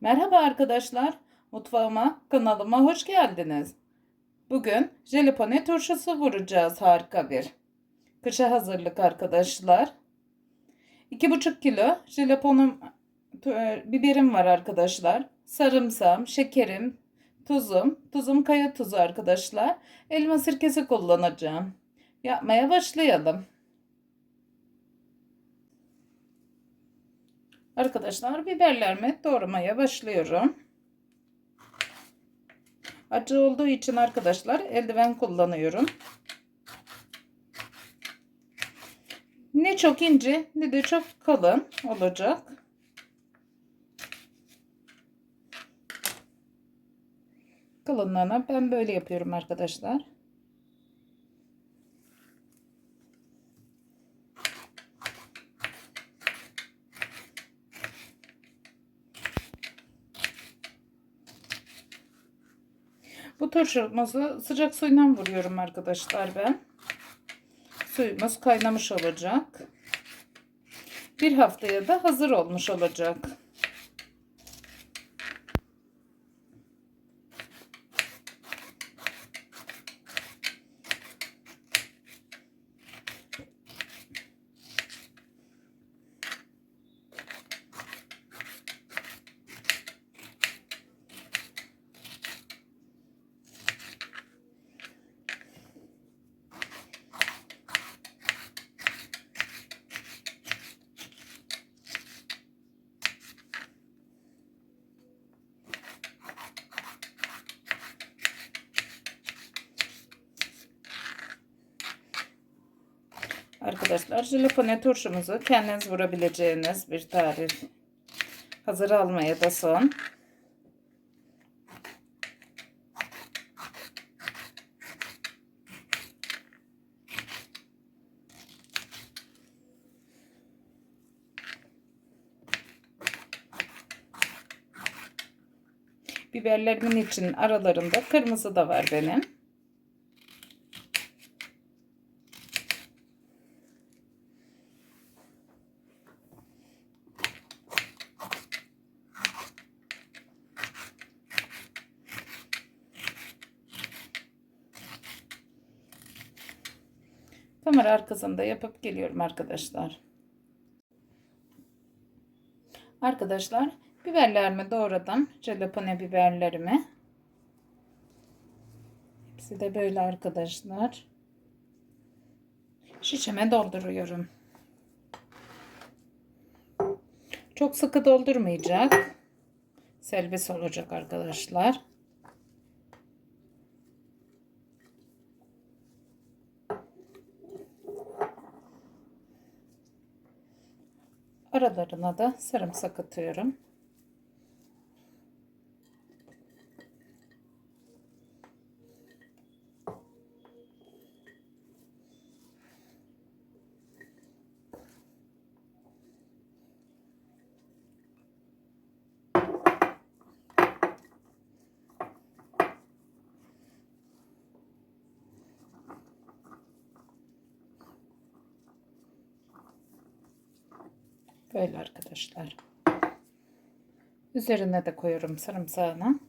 Merhaba arkadaşlar. Mutfağıma, kanalıma hoş geldiniz. Bugün jelapone turşusu vuracağız harika bir. Kışa hazırlık arkadaşlar. 2,5 kilo jelaponum, tu- biberim var arkadaşlar. Sarımsağım, şekerim, tuzum. Tuzum kaya tuzu arkadaşlar. Elma sirkesi kullanacağım. Yapmaya başlayalım. Arkadaşlar biberlerimi doğramaya başlıyorum. Acı olduğu için arkadaşlar eldiven kullanıyorum. Ne çok ince ne de çok kalın olacak. Kalınlığına ben böyle yapıyorum arkadaşlar. Bu turşumuzu sıcak suyla vuruyorum arkadaşlar ben. Suyumuz kaynamış olacak. Bir haftaya da hazır olmuş olacak. Arkadaşlar jelapone turşumuzu kendiniz vurabileceğiniz bir tarif. Hazır almaya da son. Biberlerimin için aralarında kırmızı da var benim. Kamera arkasında yapıp geliyorum arkadaşlar. Arkadaşlar biberlerimi doğradım. Jalapeno biberlerimi. Hepsi de böyle arkadaşlar. Şişeme dolduruyorum. Çok sıkı doldurmayacak. Serbest olacak arkadaşlar. Aralarına da sarımsak atıyorum. Böyle arkadaşlar. Üzerine de koyuyorum sarımsağını.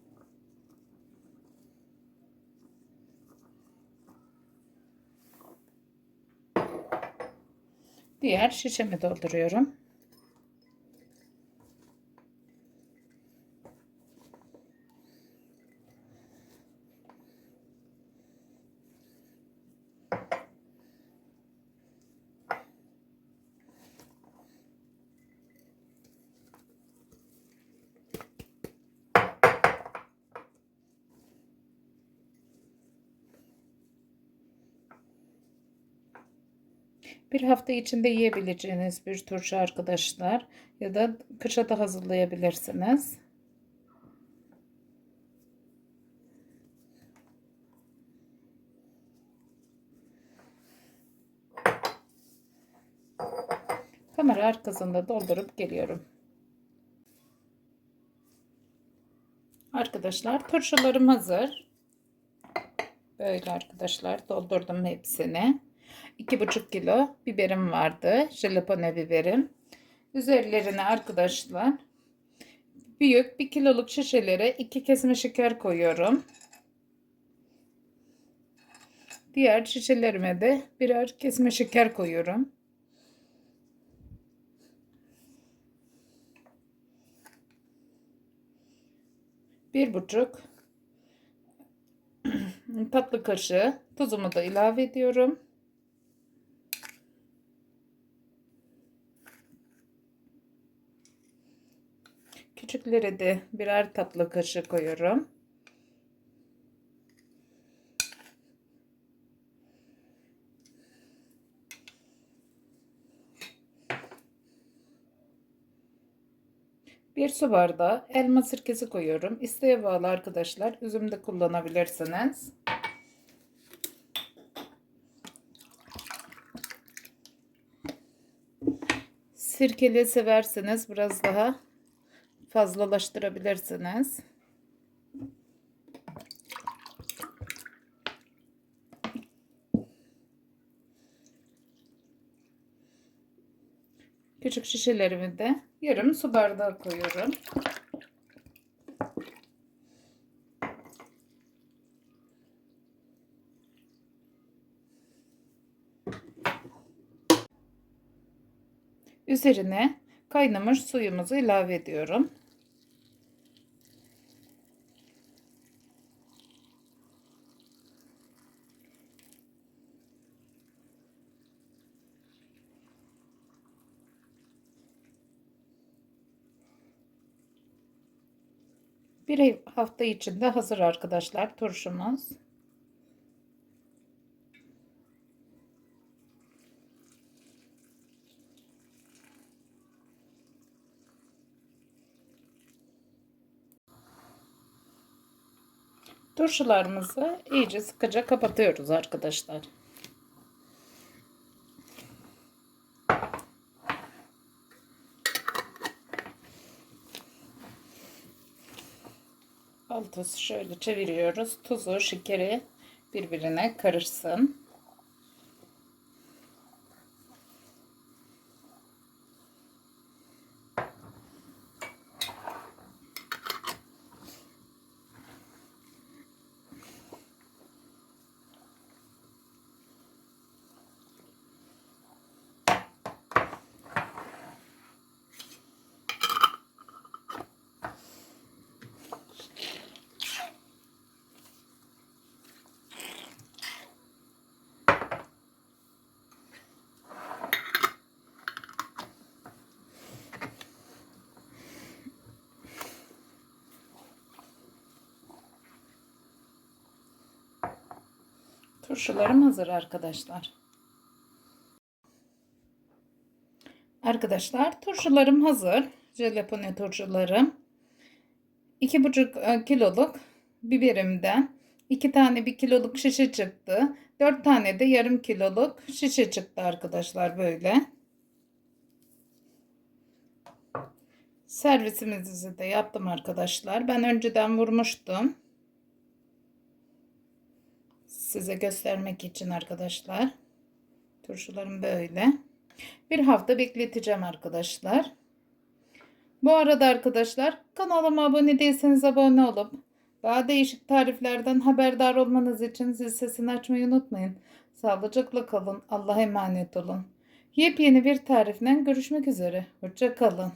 Diğer şişemi dolduruyorum. Bir hafta içinde yiyebileceğiniz bir turşu arkadaşlar. Ya da kışa da hazırlayabilirsiniz. Kamera arkasında doldurup geliyorum. Arkadaşlar turşularım hazır. Böyle arkadaşlar doldurdum hepsini. 2,5 kilo biberim vardı. Jalapeno biberim. Üzerlerine arkadaşlar büyük 1 kiloluk şişelere 2 kesme şeker koyuyorum. Diğer şişelerime de birer kesme şeker koyuyorum. Bir buçuk tatlı kaşığı tuzumu da ilave ediyorum. Küçükleri de birer tatlı kaşığı koyuyorum. Bir su bardağı elma sirkesi koyuyorum. İsteğe bağlı arkadaşlar. Üzüm de kullanabilirsiniz. Sirkeli severseniz biraz daha fazlalaştırabilirsiniz. Küçük şişelerimi de yarım su bardağı koyuyorum. Üzerine kaynamış suyumuzu ilave ediyorum. Bir hafta içinde hazır arkadaşlar turşumuz. Turşularımızı iyice sıkıca kapatıyoruz arkadaşlar. Altı şöyle çeviriyoruz. Tuzu, şekeri birbirine karışsın. Turşularım hazır arkadaşlar. Arkadaşlar turşularım hazır. Jalapeno turşularım. 2,5 e, kiloluk biberimden 2 tane 1 kiloluk şişe çıktı. 4 tane de yarım kiloluk şişe çıktı arkadaşlar böyle. Servisimizi de yaptım arkadaşlar. Ben önceden vurmuştum size göstermek için arkadaşlar. Turşularım böyle. Bir hafta bekleteceğim arkadaşlar. Bu arada arkadaşlar kanalıma abone değilseniz abone olup daha değişik tariflerden haberdar olmanız için zil sesini açmayı unutmayın. Sağlıcakla kalın. Allah'a emanet olun. Yepyeni bir tarifle görüşmek üzere. Hoşça kalın.